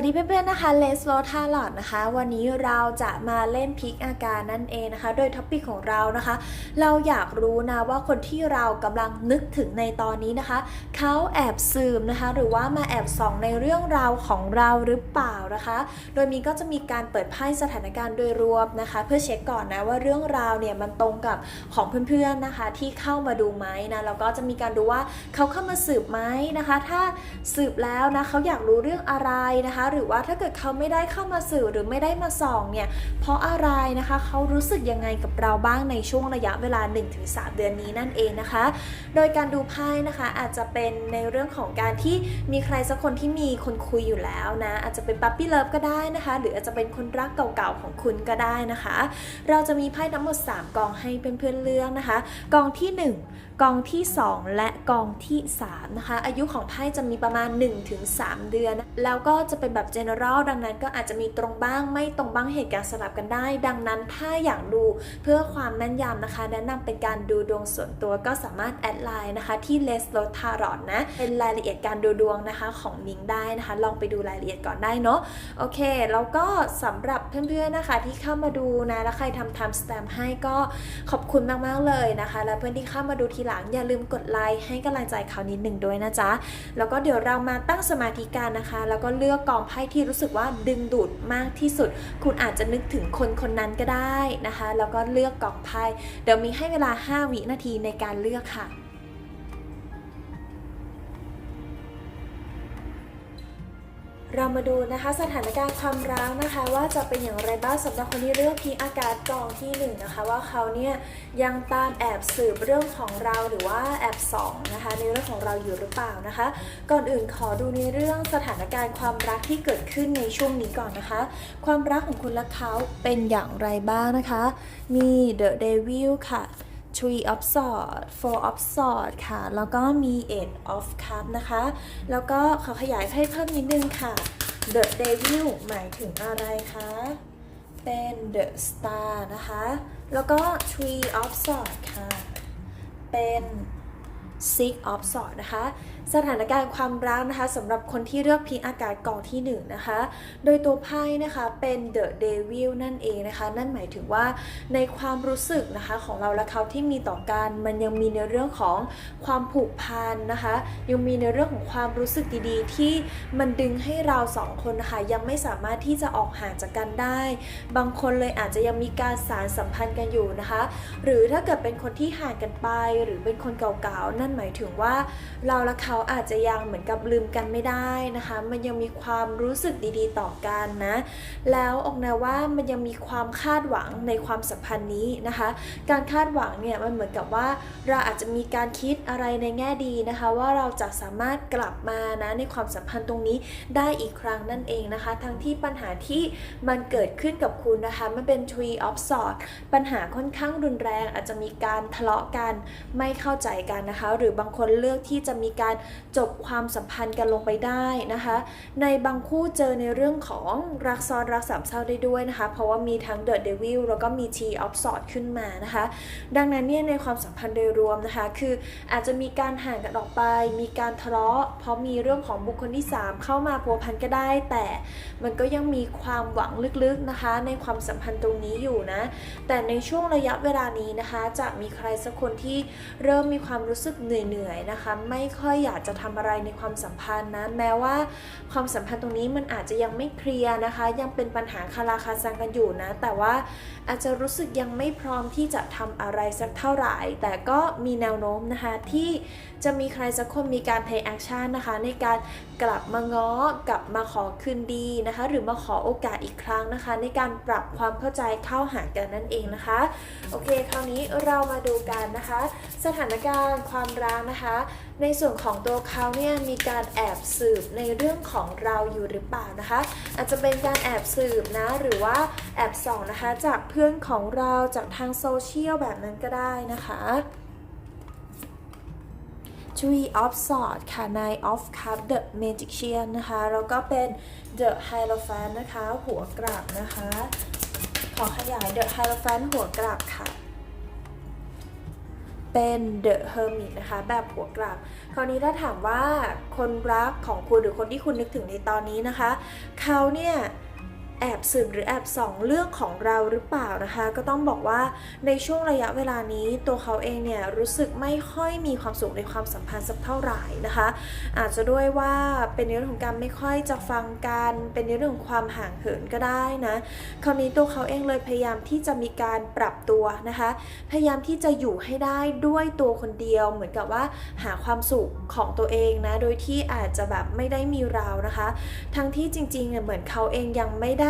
วัสดีเพื่อนๆนะคะเลสโลทาลอดนะคะ วันนี้เราจะมาเล่นพิกอาการนั่นเองนะคะ โดยท็อปิกของเรานะคะ เราอยากรู้นะว่าคนที่เรากำลังนึกถึงในตอนนี้นะคะ เขาแอบสืบนะคะ หรือว่ามาแอบส่องในเรื่องราวของเราหรือเปล่านะคะ โดยมีก็จะมีการเปิดไพ่สถานการณ์โดยรวมนะคะ เพื่อเช็คก่อนนะว่าเรื่องราวเนี่ยมันตรงกับของเพื่อนๆนะคะ ที่เข้ามาดูไหมนะแล้วก็จะมีการดูว่าเขาเข้ามาสืบไหมนะคะ ถ้าสืบแล้วนะเขาอยากรู้เรื่องอะไรนะคะ หรือว่าถ้าเกิดเขาไม่ได้เข้ามาสืบหรือไม่ได้มาส่องเนี่ยเพราะอะไรนะคะเขารู้สึกยังไงกับเราบ้างในช่วงระยะเวลา 1-3 เดือนนี้นั่นเองนะคะ โดยการดูไพ่นะคะอาจจะเป็นในเรื่องของการที่มีใครสักคนที่มีคนคุยอยู่แล้วนะ อาจจะเป็นปั๊ปปี้เลิฟก็ได้นะคะ หรืออาจจะเป็นคนรักเก่าๆของคุณก็ได้นะคะ เราจะมีไพ่ทั้งหมด 3 กองให้เพื่อนๆเลือกนะคะ กองที่ 1 กองที่ 2 และกองที่3นะคะ อายุของไพ่จะมีประมาณ 1-3 เดือน แล้วก็จะเป็นแบบ general ดังนั้นก็อาจจะมีตรงบ้างไม่ตรงบ้างเหตุการณ์สลับกันได้ ดังนั้นถ้าอยากดูเพื่อความแม่นยำนะคะ แนะนำเป็นการดูดวงส่วนตัวก็สามารถแอดไลน์นะคะ ที่ Les l o t a r o t นะ เป็นรายละเอียดการดูดวงนะคะของนิงได้นะคะ ลองไปดูรายละเอียดก่อนได้เนาะโอเค แล้วก็สำหรับเพื่อนๆนะคะที่เข้ามาดูนะแล้วใครทำ time stamp ให้ก็ขอบคุณมากๆเลยนะคะ และเพื่อนที่เข้ามาดูทีหลังอย่าลืมกดไลค์ให้กำลังใจเขานิดหนึ่งด้วยนะจ๊ะ แล้วก็เดี๋ยวเรามาตั้งสมาธิกันนะคะ แล้วก็เลือกกองไพ่ที่รู้สึกว่าดึงดูดมากที่สุด คุณอาจจะนึกถึงคนคนนั้นก็ได้นะคะ แล้วก็เลือกกองไพ่ เดี๋ยวมีให้เวลา 5 วินาทีในการเลือกค่ะ เรามาดูนะคะสถานการณ์ความรักนะคะ ว่าจะเป็นอย่างไรบ้างสำหรับคนที่เลือกพีอากาศกองที่หนึ่งนะคะว่าเขาเนี่ยยังตามแอบสืบเรื่องของเราหรือว่าแอบส่องนะคะในเรื่องของเราอยู่หรือเปล่านะคะ ก่อนอื่นขอดูในเรื่องสถานการณ์ความรักที่เกิดขึ้นในช่วงนี้ก่อนนะคะ ความรักของคุณและเขาเป็นอย่างไรบ้างนะคะ มี The Devil ค่ะ Three of sword Four of sword ค่ะ แล้วก็มี Eight of cup นะคะ แล้วก็ขอขยายให้เพิ่มนิดนึงค่ะ The Devil หมายถึงอะไรคะ เป็น The Star นะคะ แล้วก็ Three of sword ค่ะ เป็น Six of sword นะคะ สถานการณ์ความรักนะคะสำหรับคนที่เลือกพิงอากาศกองที่1นงนะคะ โดยตัวไพ่นะคะเป็น The Devil นั่นเองนะคะ นั่นหมายถึงว่าในความรู้สึกนะคะของเราและเขาที่มีต่อกันมันยังมีในเรื่องของความผูกพันนะคะ ยังมีในเรื่องของความรู้สึกดีๆ ที่มันดึงให้เราสองคนนะคะยังไม่สามารถที่จะออกห่างจากกันได้ บางคนเลยอาจจะยังมีการสารสัมพันธ์กันอยู่นะคะ หรือถ้าเกิดเป็นคนที่ห่างกันไป หรือเป็นคนเก่าๆนั่นหมายถึงว่าเราและเขาอาจจะยังเหมือนกับลืมกันไม่ได้นะคะ มันยังมีความรู้สึกดีๆ ต่อกันนะ แล้วออกแนวว่ามันยังมีความคาดหวังในความสัมพันธ์นี้นะคะ การคาดหวังเนี่ยมันเหมือนกับว่าเราอาจจะมีการคิดอะไรในแง่ดีนะคะ ว่าเราจะสามารถกลับมานะในความสัมพันธ์ตรงนี้ได้อีกครั้งนั่นเองนะคะ ทั้งที่ปัญหาที่มันเกิดขึ้นกับคุณนะคะ มันเป็น tree of swords ปัญหาค่อนข้างรุนแรงอาจจะมีการทะเลาะกันไม่เข้าใจกันนะคะ หรือบางคนเลือกที่จะมีการจบความสัมพันธ์กันลงไปได้นะคะ ในบางคู่เจอในเรื่องของรักซ้อนรักสามเศร้าได้ด้วยนะคะ เพราะว่ามีทั้ง The Devil แล้วก็มี T of s w o r d ขึ้นมานะคะ ดังนั้นเนี่ยในความสัมพันธ์โดยรวมนะคะ คืออาจจะมีการห่างกันออกไป มีการทะเลาะ เพราะมีเรื่องของบุคคลที่ 3 เข้ามาพัวพันก็ได้ แต่มันก็ยังมีความหวังลึกๆนะคะ ในความสัมพันธ์ตรงนี้อยู่นะ แต่ในช่วงระยะเวลานี้นะคะ จะมีใครสักคนที่เริ่มมีความรู้สึกเหนื่อยๆนะคะ ไม่ค่อยอยากจะทำอะไรในความสัมพันธ์นะแม้ว่าความสัมพันธ์ตรงนี้มันอาจจะยังไม่เคลียร์นะคะ ยังเป็นปัญหาคาราคาซังกันอยู่นะ แต่ว่าอาจจะรู้สึกยังไม่พร้อมที่จะทำอะไรสักเท่าไหร่ แต่ก็มีแนวโน้มนะคะที่ จะมีใครสักคนมีการ take action นะคะ ในการกลับมาง้อกลับมาขอคืนดีนะคะ หรือมาขอโอกาสอีกครั้งนะคะ ในการปรับความเข้าใจเข้าหากันนั่นเองนะคะ โอเค คราวนี้เรามาดูกันนะคะ สถานการณ์ความรักนะคะ ในส่วนของตัวเขาเนี่ยมีการแอบสืบในเรื่องของเราอยู่หรือเปล่านะคะ อาจจะเป็นการแอบสืบนะหรือว่าแอบส่องนะคะจากเพื่อนของเราจากทางโซเชียลแบบนั้นก็ได้นะคะ Three of Swords ค่ะ Nine of Cups The Magician นะคะ แล้วก็เป็น The Hierophant นะคะ หัวกลับนะคะ ขอขยาย The Hierophant หัวกลับค่ะ เป็น The Hermit นะคะ แบบหัวกลับ คราวนี้ถ้าถามว่าคนรักของคุณหรือคนที่คุณนึกถึงในตอนนี้นะคะ เขาเนี่ย แอบสืบหรือแอบส่องเรื่องของเราหรือเปล่านะคะ ก็ต้องบอกว่าในช่วงระยะเวลานี้ตัวเขาเองเนี่ยรู้สึกไม่ค่อยมีความสุขในความสัมพันธ์สักเท่าไหร่นะคะ อาจจะด้วยว่าเป็นในเรื่องของการไม่ค่อยจะฟังกันเป็นในเรื่องของความห่างเหินก็ได้นะคราวนี้ตัวเขาเองเลยพยายามที่จะมีการปรับตัวนะคะ พยายามที่จะอยู่ให้ได้ด้วยตัวคนเดียวเหมือนกับว่าหาความสุขของตัวเองนะโดยที่อาจจะแบบไม่ได้มีเรานะคะ ทั้งที่จริงๆเนี่ยเหมือนเขาเองยังไม่ได้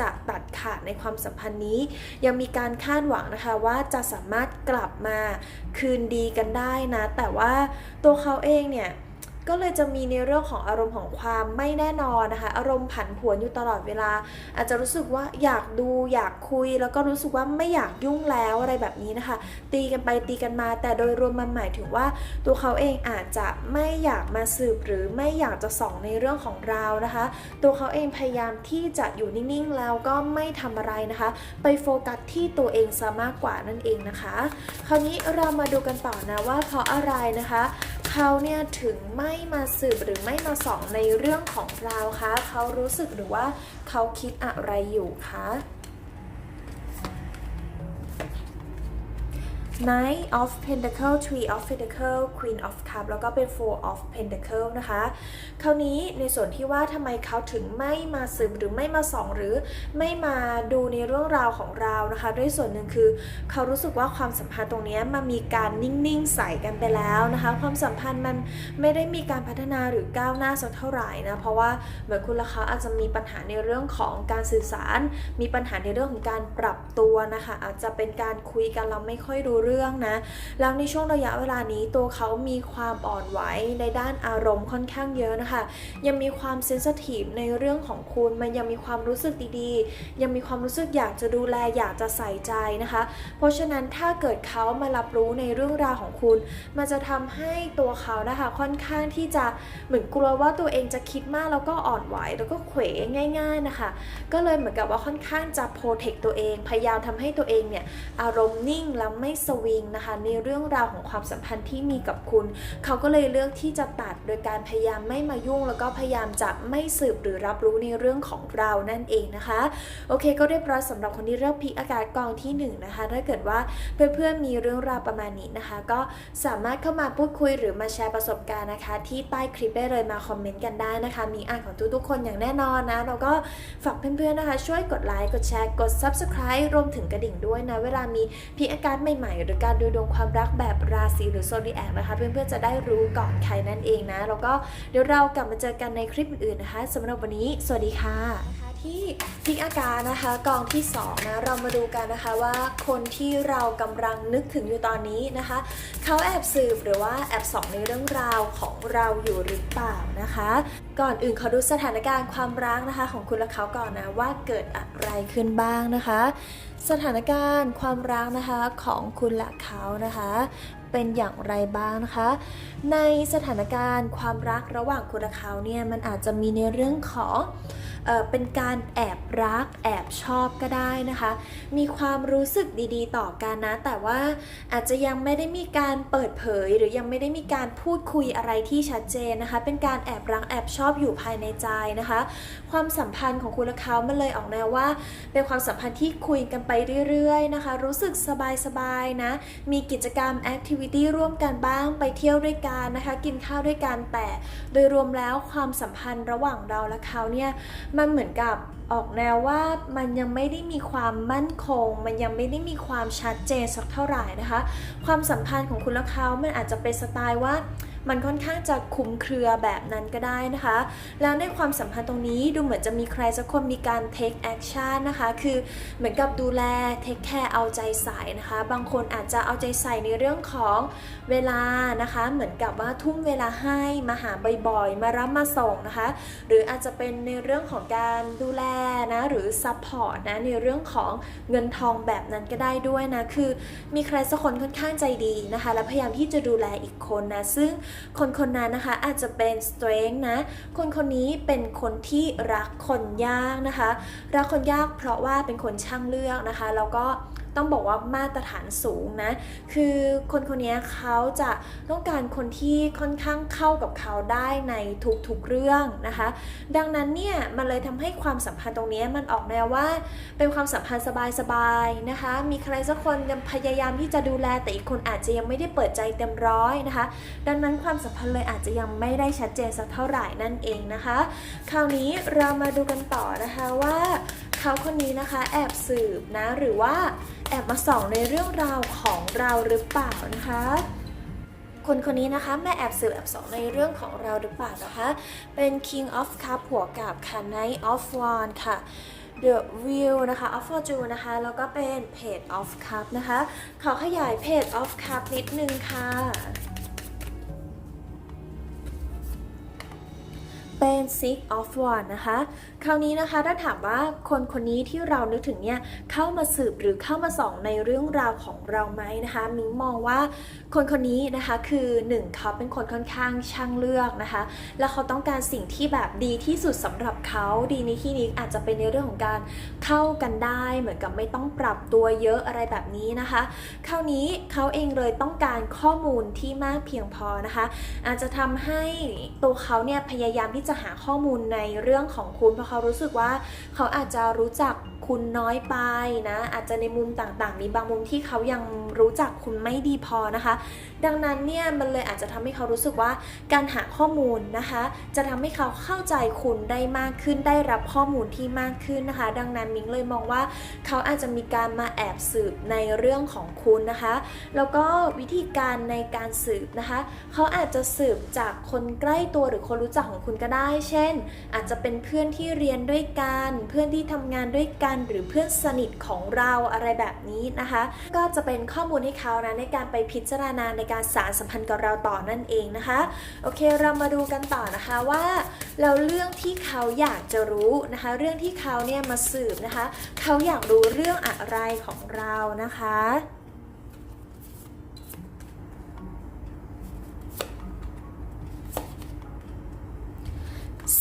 จะตัดขาดในความสัมพันธ์นี้ ยังมีการคาดหวังนะคะว่าจะสามารถกลับมาคืนดีกันได้นะ แต่ว่าตัวเขาเองเนี่ย ก็เลยจะมีในเรื่องของอารมณ์ของความไม่แน่นอนนะคะ อารมณ์ผันผวนอยู่ตลอดเวลา อาจจะรู้สึกว่าอยากดูอยากคุย แล้วก็รู้สึกว่าไม่อยากยุ่งแล้วอะไรแบบนี้นะคะ ตีกันไปตีกันมา แต่โดยรวมมันหมายถึงว่า ตัวเขาเองอาจจะไม่อยากมาสืบหรือไม่อยากจะส่องในเรื่องของเรานะคะ ตัวเขาเองพยายามที่จะอยู่นิ่งๆแล้วก็ไม่ทำอะไรนะคะ ไปโฟกัสที่ตัวเองซะมากกว่านั่นเองนะคะ คราวนี้เรามาดูกันต่อนะว่าเพราะอะไรนะคะ เขาเนี่ยถึงไม่มาสืบหรือไม่มาส่องในเรื่องของเราคะเขารู้สึกหรือว่าเขาคิดอะไรอยู่คะ Knight of Pentacle Three of Pentacle Queen of Cup แล้วก็เป็น Four of Pentacle นะคะ คราวนี้ในส่วนที่ว่าทำไมเขาถึงไม่มาสืบหรือไม่มาส่องหรือไม่มาดูในเรื่องราวของเรานะคะ ด้วยส่วนหนึ่งคือเขารู้สึกว่าความสัมพันธ์ตรงนี้มันมีการนิ่งๆใส่กันไปแล้วนะคะ ความสัมพันธ์มันไม่ได้มีการพัฒนาหรือก้าวหน้าสักเท่าไหร่นะ เพราะว่าเหมือนคุณและเขาอาจจะมีปัญหาในเรื่องของการสื่อสาร มีปัญหาในเรื่องของการปรับตัวนะคะ อาจจะเป็นการคุยกันเราไม่ค่อยรู้เรื่องนะ แล้วในช่วงระยะเวลานี้ตัวเขามีความอ่อนไหวในด้านอารมณ์ค่อนข้างเยอะนะคะ ยังมีความเซนสทีฟในเรื่องของคุณมันยังมีความรู้สึกดีๆ ยังมีความรู้สึกอยากจะดูแลอยากจะใส่ใจนะคะ เพราะฉะนั้นถ้าเกิดเขามารับรู้ในเรื่องราวของคุณ มันจะทำให้ตัวเขานะคะค่อนข้างที่จะเหมือนกลัวว่าตัวเองจะคิดมากแล้วก็อ่อนไหวแล้วก็เขวง่าย ๆนะคะ ก็เลยเหมือนกับว่าค่อนข้างจะโปรเทคตัวเอง พยายามทำให้ตัวเองเนี่ยอารมณ์นิ่งแล้วไม่สวงนะคะในเรื่องราวของความสัมพันธ์ที่มีกับคุณ เขาก็เลยเลือกที่จะตัดโดยการพยายามไม่มายุ่ง แล้วก็พยายามจะไม่สืบหรือรับรู้ในเรื่องของเรานั่นเองนะคะ โอเค ก็เรียบร้อยสำหรับคนที่เลือกพิกอากาศกองที่หนึ่งนะคะถ้าเกิดว่าเพื่อนๆมีเรื่องราวประมาณนี้นะคะ ก็สามารถเข้ามาพูดคุยหรือมาแชร์ประสบการณ์นะคะ ที่ใต้คลิปได้เลยมาคอมเมนต์กันได้นะคะ มีอ่านของทุกๆคนอย่างแน่นอนนะแล้วก็ฝากเพื่อนๆนะคะ ช่วยกดไลค์กดแชร์กด subscribe รวมถึงกระดิ่งด้วยนะ เวลามีพิกอากาศใหม่ๆรือการดูดวงความรักแบบราศีหรือโซดิแอกนะคะเพื่อนๆจะได้รู้ก่อนใครนั่นเองนะแล้วก็เดี๋ยวเรากลับมาเจอกันในคลิปอื่นๆนะคะสำหรับวันนี้ สวัสดีค่ะ ที่พิกอาการนะคะกองที่2นะเรามาดูกันนะคะว่าคนที่เรากำลังนึกถึงอยู่ตอนนี้นะคะเขาแอบสืบหรือว่าแอบส่องในเรื่องราวของเราอยู่หรือเปล่านะคะ ก่อนอื่นขอดูสถานการณ์ความรักนะคะ ของคุณและเขาก่อนนะว่าเกิดอะไรขึ้นบ้างนะคะ สถานการณ์ความรักนะคะของคุณและเขานะคะเป็นอย่างไรบ้างนะคะ ในสถานการณ์ความรักระหว่างคุณและเขาเนี่ยมันอาจจะมีในเรื่องของ เป็นการแอบรักแอบชอบก็ได้นะคะ มีความรู้สึกดีๆ ต่อกันนะ แต่ว่าอาจจะยังไม่ได้มีการเปิดเผย หรือยังไม่ได้มีการพูดคุยอะไรที่ชัดเจนนะคะ เป็นการแอบรักแอบชอบอยู่ภายในใจนะคะ ความสัมพันธ์ของคุณและเขามันเลยออกแนวว่า เป็นความสัมพันธ์ที่คุยกันไปเรื่อยๆนะคะ รู้สึกสบายๆนะ มีกิจกรรมแอคทิวิตี้ร่วมกันบ้างไปเที่ยวด้วยกันนะคะ กินข้าวด้วยกันแต่โดยรวมแล้วความสัมพันธ์ระหว่างเราและเขาเนี่ยมันเหมือนกับออกแนวว่ามันยังไม่ได้มีความมั่นคง มันยังไม่ได้มีความชัดเจนสักเท่าไหร่นะคะ ความสัมพันธ์ของคุณและเขามันอาจจะเป็นสไตล์ว่า มันค่อนข้างจะคลุมเครือแบบนั้นก็ได้นะคะ แล้วในความสัมพันธ์ตรงนี้ดูเหมือนจะมีใครสักคนมีการ take action นะคะ คือเหมือนกับดูแล take care เอาใจใส่นะคะ บางคนอาจจะเอาใจใส่ในเรื่องของเวลานะคะ เหมือนกับว่าทุ่มเวลาให้มาหาบ่อยๆ มารับมาส่งนะคะ หรืออาจจะเป็นในเรื่องของการดูแลนะหรือ support นะในเรื่องของเงินทองแบบนั้นก็ได้ด้วยนะ คือมีใครสักคนค่อนข้างใจดีนะคะ และพยายามที่จะดูแลอีกคนนะ ซึ่งคนคนนั้นนะคะอาจจะเป็น strength นะ คนคนนี้เป็นคนที่รักคนยากนะคะ รักคนยากเพราะว่าเป็นคนช่างเลือกนะคะ แล้วก็ ต้องบอกว่ามาตรฐานสูงนะ คือคนคนนี้เขาจะต้องการคนที่ค่อนข้างเข้ากับเขาได้ในทุกๆเรื่องนะคะ ดังนั้นเนี่ยมันเลยทำให้ความสัมพันธ์ตรงนี้มันออกแนวว่า เป็นความสัมพันธ์สบายๆนะคะ มีใครสักคนยังพยายามที่จะดูแลแต่อีกคนอาจจะยังไม่ได้เปิดใจเต็มร้อยนะคะ ดังนั้นความสัมพันธ์เลยอาจจะยังไม่ได้ชัดเจนสักเท่าไหร่นั่นเองนะคะ คราวนี้เรามาดูกันต่อนะคะว่าเขาคนนี้นะคะแอบสืบนะหรือว่า แอบมาส่องในเรื่องราวของเราหรือเปล่านะคะ คนคนนี้นะคะแม่แอบสืบแอบสองในเรื่องของเราหรือเปล่านะคะ เป็น King of Cup หัวกับค่ะ Knight of Wand ค่ะ The Wheel นะคะ of Fortune นะคะ แล้วก็เป็น Page of Cup นะคะ ขอขยาย Page of Cup นิดนึงค่ะ เป็น Six of Wands นะคะ คราวนี้นะคะถ้าถามว่าคนคนนี้ที่เรานึกถึงเนี่ยเข้ามาสืบหรือเข้ามาส่องในเรื่องราวของเราไหมนะคะมิ้งมองว่าคนคนนี้นะคะคือหนึ่งเขาเป็นคนค่อนข้างช่างเลือกนะคะ แล้วเขาต้องการสิ่งที่แบบดีที่สุดสำหรับเขาดีในที่นี้อาจจะเป็นในเรื่องของการเข้ากันได้เหมือนกับไม่ต้องปรับตัวเยอะอะไรแบบนี้นะคะ คราวนี้เขาเองเลยต้องการข้อมูลที่มากเพียงพอนะคะ อาจจะทำให้ตัวเขาเนี่ยพยายามที่จะหาข้อมูลในเรื่องของคุณเพราะเขารู้สึกว่าเขาอาจจะรู้จักคุณน้อยไปนะ อาจจะในมุมต่างๆ มีบางมุมที่เขายังรู้จักคุณไม่ดีพอนะคะ ดังนั้นเนี่ยมันเลยอาจจะทำให้เขารู้สึกว่าการหาข้อมูลนะคะ จะทำให้เขาเข้าใจคุณได้มากขึ้นได้รับข้อมูลที่มากขึ้นนะคะ ดังนั้นมิ้งเลยมองว่าเขาอาจจะมีการมาแอบสืบในเรื่องของคุณนะคะ แล้วก็วิธีการในการสืบนะคะ เขาอาจจะสืบจากคนใกล้ตัวหรือคนรู้จักของคุณก็ได้ได้เช่น อาจจะเป็นเพื่อนที่เรียนด้วยกัน เพื่อนที่ทำงานด้วยกัน หรือเพื่อนสนิทของเราอะไรแบบนี้นะคะ ก็จะเป็นข้อมูลให้เขานะในการไปพิจารณาในการสารสัมพันธ์กับเราต่อนั่นเองนะคะ โอเคเรามาดูกันต่อนะคะว่าแล้วเรื่องที่เขาอยากจะรู้นะคะ เรื่องที่เขาเนี่ยมาสืบนะคะ เขาอยากรู้เรื่องอะไรของเรานะคะ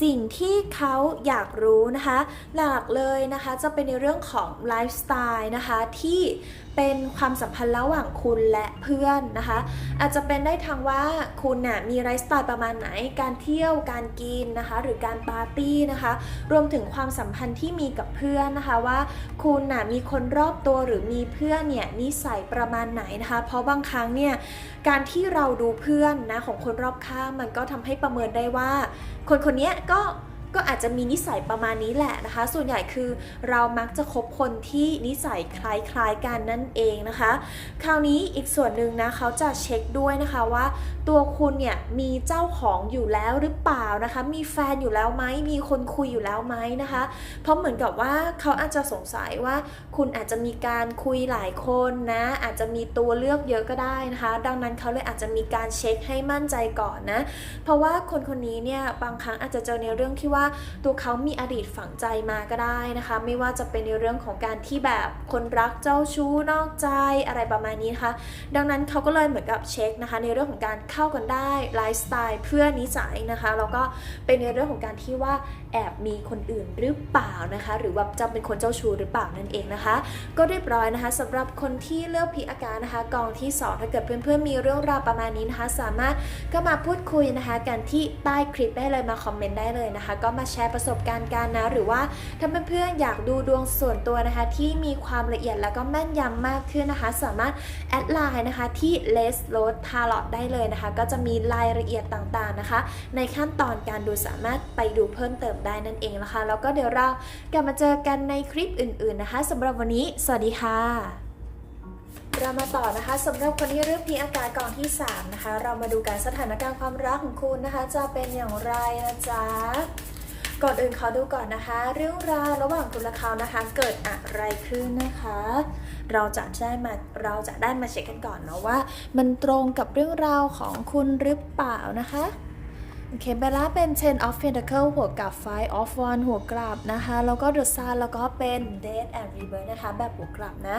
สิ่งที่เขาอยากรู้นะคะ หลักเลยนะคะจะเป็นในเรื่องของไลฟ์สไตล์นะคะที่เป็นความสัมพันธ์ระหว่างคุณและเพื่อนนะคะ อาจจะเป็นได้ทั้งว่าคุณน่ะมีไลฟ์สไตล์ประมาณไหน การเที่ยวการกินนะคะ หรือการปาร์ตี้นะคะ รวมถึงความสัมพันธ์ที่มีกับเพื่อนนะคะว่าคุณน่ะมีคนรอบตัวหรือมีเพื่อนเนี่ยนิสัยประมาณไหนนะคะ เพราะบางครั้งเนี่ยการที่เราดูเพื่อนนะของคนรอบข้างมันก็ทำให้ประเมินได้ว่า คนคนนี้ก็ ก็อาจจะมีนิสัยประมาณนี้แหละนะคะ ส่วนใหญ่คือเรามักจะคบคนที่นิสัยคล้ายๆกันนั่นเองนะคะ คราวนี้อีกส่วนหนึ่งนะเขาจะเช็คด้วยนะคะว่า ตัวคุณเนี่ยมีเจ้าของอยู่แล้วหรือเปล่านะคะ มีแฟนอยู่แล้วไหมมีคนคุยอยู่แล้วไหมนะคะ เพราะเหมือนกับว่าเขาอาจจะสงสัยว่า คุณอาจจะมีการคุยหลายคนนะ อาจจะมีตัวเลือกเยอะก็ได้นะคะ ดังนั้นเขาเลยอาจจะมีการเช็คให้มั่นใจก่อนนะ เพราะว่าคนคนนี้เนี่ยบางครั้งอาจจะเจอในเรื่องที่ว่าตัวเขามีอดีตฝังใจมาก็ได้นะคะ ไม่ว่าจะเป็นในเรื่องของการที่แบบคนรักเจ้าชู้นอกใจอะไรประมาณนี้นะคะดังนั้นเขาก็เลยเหมือนกับเช็คนะคะ ในเรื่องของการเข้ากันได้ไลฟ์สไตล์เพื่อนิสัยนะคะแล้วก็เป็นในเรื่องของการที่ว่าแอบมีคนอื่นหรือเปล่านะคะ หรือว่าจะเป็นคนเจ้าชู้หรือเปล่านั่นเองนะคะ ก็เรียบร้อยนะคะสำหรับคนที่เลือกพีอาการนะคะ กองที่สองถ้าเกิดเพื่อนๆมีเรื่องราวประมาณนี้นะคะ สามารถก็มาพูดคุยนะคะ กันที่ใต้คลิปได้เลยมาคอมเมนต์ได้เลยนะคะ ก็มาแชร์ประสบการณ์กันนะ หรือว่าถ้าเพื่อนๆอยากดูดวงส่วนตัวนะคะ ที่มีความละเอียดแล้วก็แม่นยำมากขึ้นนะคะ สามารถแอดไลน์นะคะที่ Les r o a d Tarot ได้เลยนะคะ ก็จะมีรายละเอียดต่างๆนะคะ ในขั้นตอนการดูสามารถไปดูเพิ่มเติมได้นั่นเองนะคะ แล้วก็เดี๋ยวเรากลับมาเจอกันในคลิปอื่น ๆนะคะสำหรับวันนี้ สวัสดีค่ะเรามาต่อนะคะสำหรับคนที่เลือกพีอากาศกองที่ 3 นะคะ เรามาดูการสถานการณ์ความรักของคุณนะคะ จะเป็นอย่างไรนะจ๊ะก่อนอื่นขอดูก่อนนะคะ เรื่องราวระหว่างคุณและเขานะคะ เกิดอะไรขึ้นนะคะ เราจะได้มาเราจะได้มาเช็คกันก่อนเนาะว่า มันตรงกับเรื่องราวของคุณหรือเปล่านะคะ โอเคเบลล่าเป็น ten of pentacle หัวกลับ five of one หัวกลับนะคะ แล้วก็ the sun แล้วก็เป็น death and rebirth นะคะ แบบหัวกลับนะ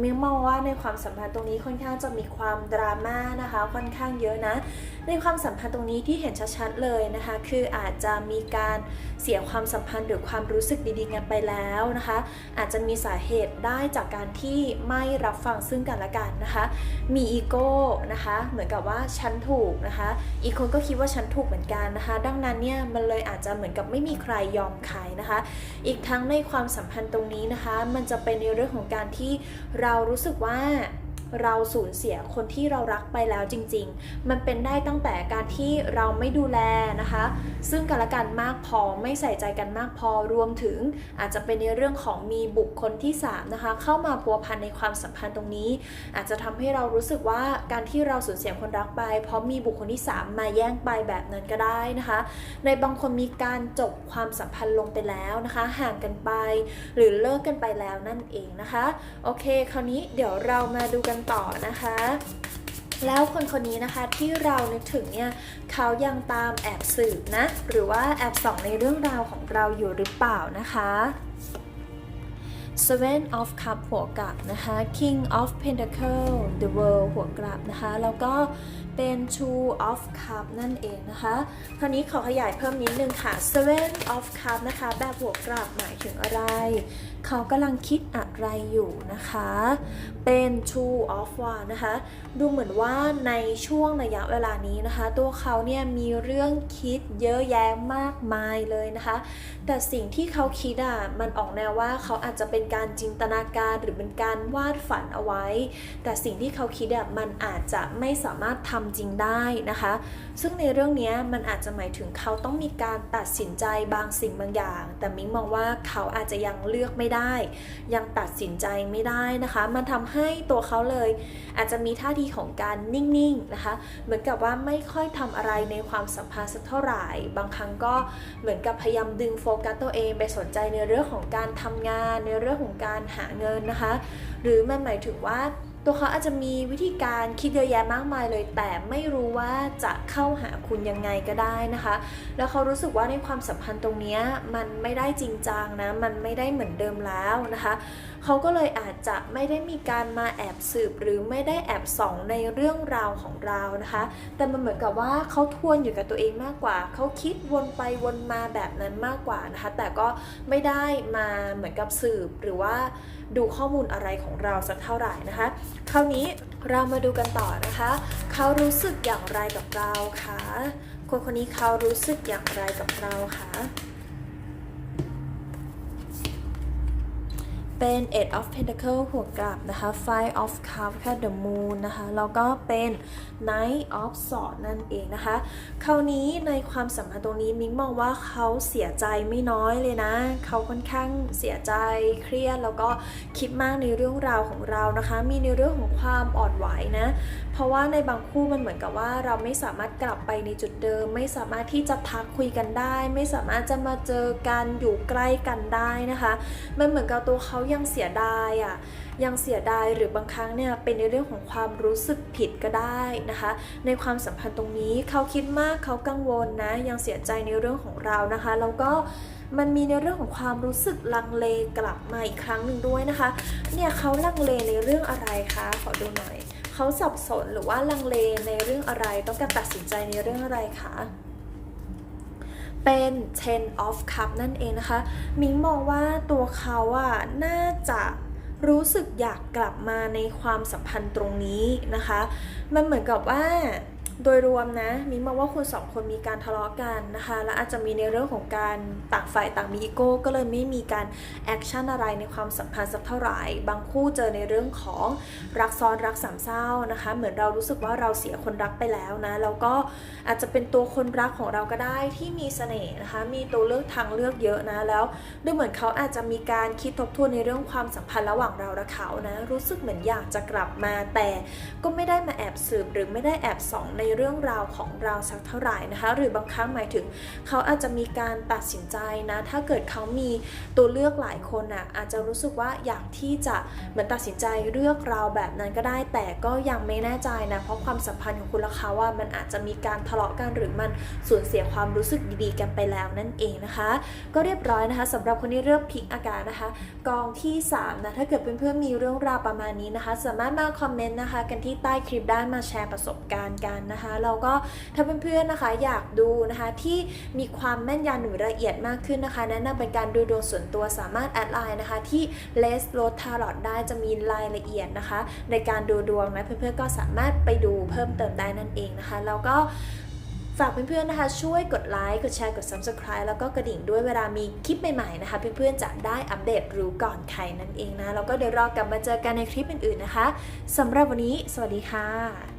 มิวมองว่าในความสัมพันธ์ตรงนี้ค่อนข้างจะมีความดราม่านะคะ ค่อนข้างเยอะนะ ในความสัมพันธ์ตรงนี้ที่เห็นชัดๆเลยนะคะ คืออาจจะมีการเสียความสัมพันธ์หรือความรู้สึกดีๆกันไปแล้วนะคะ อาจจะมีสาเหตุได้จากการที่ไม่รับฟังซึ่งกันและกันนะคะ มีอีโก้นะคะ เหมือนกับว่าฉันถูกนะคะ อีกคนก็คิดว่าฉันถูกเหมือนกันนะคะ ดังนั้นเนี่ยมันเลยอาจจะเหมือนกับไม่มีใครยอมใครนะคะ อีกทั้งในความสัมพันธ์ตรงนี้นะคะ มันจะเป็นในเรื่องของการที่เรารู้สึกว่า เราสูญเสียคนที่เรารักไปแล้วจริง ๆ มันเป็นได้ตั้งแต่การที่เราไม่ดูแลนะคะ ซึ่งกันและกันมากพอไม่ใส่ใจกันมากพอรวมถึงอาจจะเป็นในเรื่องของมีบุคคลที่3นะคะเข้ามาพัวพันในความสัมพันธ์ตรงนี้ อาจจะทำให้เรารู้สึกว่าการที่เราสูญเสียคนรักไป เพราะมีบุคคลที่ 3 มาแย่งไปแบบนั้นก็ได้นะคะ ในบางคนมีการจบความสัมพันธ์ลงไปแล้วนะคะ ห่างกันไป หรือเลิกกันไปแล้วนั่นเองนะคะโอเค คราวนี้เดี๋ยวเรามาดูกันต่อนะคะ แล้วคนคนนี้นะคะที่เรานึกถึงเนี่ยเขายังตามแอบสืบนะ หรือว่าแอบส่องในเรื่องราวของเราอยู่หรือเปล่านะคะ Seven of Cup หัวกลับนะคะ King of Pentacle The World หัวกลับนะคะ แล้วก็เป็น Two of Cup นั่นเองนะคะ คราวนี้ขอขยายเพิ่มนิดนึงค่ะ Seven of Cup นะคะ แบบหัวกลับหมายถึงอะไร เขากำลังคิดอะ ไรอยู่นะคะ เป็น Two of One นะคะ ดูเหมือนว่าในช่วงระยะเวลานี้นะคะ ตัวเขาเนี่ยมีเรื่องคิดเยอะแยะมากมายเลยนะคะ แต่สิ่งที่เขาคิดอะมันออกแนวว่าเขาอาจจะเป็นการจินตนาการหรือเป็นการวาดฝันเอาไว้ แต่สิ่งที่เขาคิดอะมันอาจจะไม่สามารถทำจริงได้นะคะ ซึ่งในเรื่องนี้มันอาจจะหมายถึงเขาต้องมีการตัดสินใจบางสิ่งบางอย่าง แต่มิ้งมองว่าเขาอาจจะยังเลือกไม่ได้ ยังตัดัดสินใจไม่ได้นะคะ มันทำให้ตัวเขาเลย อาจจะมีท่าทีของการนิ่งๆนะคะ เหมือนกับว่าไม่ค่อยทำอะไรในความสัมพันธ์สักเท่าไหร่ บางครั้งก็เหมือนกับพยายามดึงโฟกัสตัวเองไปสนใจในเรื่องของการทำงาน ในเรื่องของการหาเงินนะคะ หรือมันหมายถึงว่า ตัวเขาอาจจะมีวิธีการคิดเยอะแยะมากมายเลย แต่ไม่รู้ว่าจะเข้าหาคุณยังไงก็ได้นะคะ แล้วเขารู้สึกว่าในความสัมพันธ์ตรงนี้มันไม่ได้จริงจังนะ มันไม่ได้เหมือนเดิมแล้วนะคะ เขาก็เลยอาจจะไม่ได้มีการมาแอบสืบหรือไม่ได้แอบส่องในเรื่องราวของเรานะคะ แต่มันเหมือนกับว่าเขาทวนอยู่กับตัวเองมากกว่า เขาคิดวนไปวนมาแบบนั้นมากกว่านะคะ แต่ก็ไม่ได้มาเหมือนกับสืบหรือว่า ดูข้อมูลอะไรของเราสักเท่าไหร่นะคะ คราวนี้เรามาดูกันต่อนะคะ เขารู้สึกอย่างไรกับเราคะคนคนนี้เขารู้สึกอย่างไรกับเราคะ เป็น Eight of Pentacle หัวกลับนะคะ Five of Cups ค่ะ The Moon นะคะ แล้วก็เป็น Knight of Swords นั่นเองนะคะ คราวนี้ในความสัมพันธ์ตรงนี้มิ้งมองว่าเขาเสียใจไม่น้อยเลยนะ เขาค่อนข้างเสียใจเครียดแล้วก็คิดมากในเรื่องราวของเรานะคะ มีในเรื่องของความอ่อนไหวนะ เพราะว่าในบางคู่มันเหมือนกับว่าเราไม่สามารถกลับไปในจุดเดิม ไม่สามารถที่จะทักคุยกันได้ ไม่สามารถจะมาเจอกันอยู่ใกล้กันได้นะคะ มันเหมือนกับตัวเขายังเสียดายอะยังเสียดายหรือบางครั้งเนี่ยเป็นในเรื่องของความรู้สึกผิดก็ได้นะคะ ในความสัมพันธ์ตรงนี้เขาคิดมากเขากังวลนะ ยังเสียใจในเรื่องของเรานะคะแล้วก็มันมีในเรื่องของความรู้สึกลังเลกลับมาอีกครั้งหนึ่งด้วยนะคะ เนี่ยเขาลังเลในเรื่องอะไรคะขอดูหน่อยเขาสับสนหรือว่าลังเลในเรื่องอะไร ต้องการตัดสินใจในเรื่องอะไรคะ เป็น ten of cup นั่นเองนะคะ มิงมองว่าตัวเขาอะน่าจะรู้สึกอยากกลับมาในความสัมพันธ์ตรงนี้นะคะ มันเหมือนกับว่า โดยรวมนะมิงมองว่าคุณสองคนมีการทะเลาะกันนะคะ และอาจจะมีในเรื่องของการต่างฝ่ายต่างมีอีโก้ก็เลยไม่มีการแอคชั่นอะไรในความสัมพันธ์สักเท่าไหร่บางคู่เจอในเรื่องของรักซ้อนรักสามเศร้านะคะ เหมือนเรารู้สึกว่าเราเสียคนรักไปแล้วนะแล้วก็อาจจะเป็นตัวคนรักของเราก็ได้ที่มีเสน่ห์นะคะ มีตัวเลือกทางเลือกเยอะนะแล้วดูเหมือนเขาอาจจะมีการคิดทบทวนในเรื่องความสัมพันธ์ระหว่างเราและเขานะรู้สึกเหมือนอยากจะกลับมาแต่ก็ไม่ได้มาแอบสืบหรือไม่ได้แอบส่องในเรื่องราวของเราสักเท่าไหร่นะคะ หรือบางครั้งหมายถึงเขาอาจจะมีการตัดสินใจนะ ถ้าเกิดเขามีตัวเลือกหลายคนอะอาจจะรู้สึกว่าอยากที่จะเหมือนตัดสินใจเลือกเราแบบนั้นก็ได้ แต่ก็ยังไม่แน่ใจนะ เพราะความสัมพันธ์ของคุณและเขาว่ามันอาจจะมีการทะเลาะกันหรือมันสูญเสียความรู้สึกดีๆกันไปแล้วนั่นเองนะคะ ก็เรียบร้อยนะคะสำหรับคนที่เลือกพิกอากาศนะคะ กองที่3นะถ้าเกิดเพื่อนๆมีเรื่องราวประมาณนี้นะคะ สามารถมาคอมเมนต์นะคะ กันที่ใต้คลิปได้มาแชร์ประสบการณ์กันนะคะแล้วก็ถ้าเพื่อนๆนะคะอยากดูนะคะที่มีความแม่นยำหรือละเอียดมากขึ้นนะคะ แนะนำเป็นการดูดวงส่วนตัวสามารถแอดไลน์นะคะที่ Les r o t a r o t ได้จะมีรายละเอียดนะคะ ในการดูดวงนะเพื่อนๆก็สามารถไปดูเพิ่มเติมได้นั่นเองนะคะ แล้วก็ฝากเพื่อนๆนะคะ ช่วยกดไลค์กดแชร์กด Subscribe แล้วก็กระดิ่งด้วยเวลามีคลิปใหม่ๆนะคะ เพื่อนๆจะได้อัปเดตรู้ก่อนใครนั่นเองนะ แล้วก็เดี๋ยวรอกลับมาเจอกันในคลิปอื่นๆนะคะสำหรับวันนี้ สวัสดีค่ะ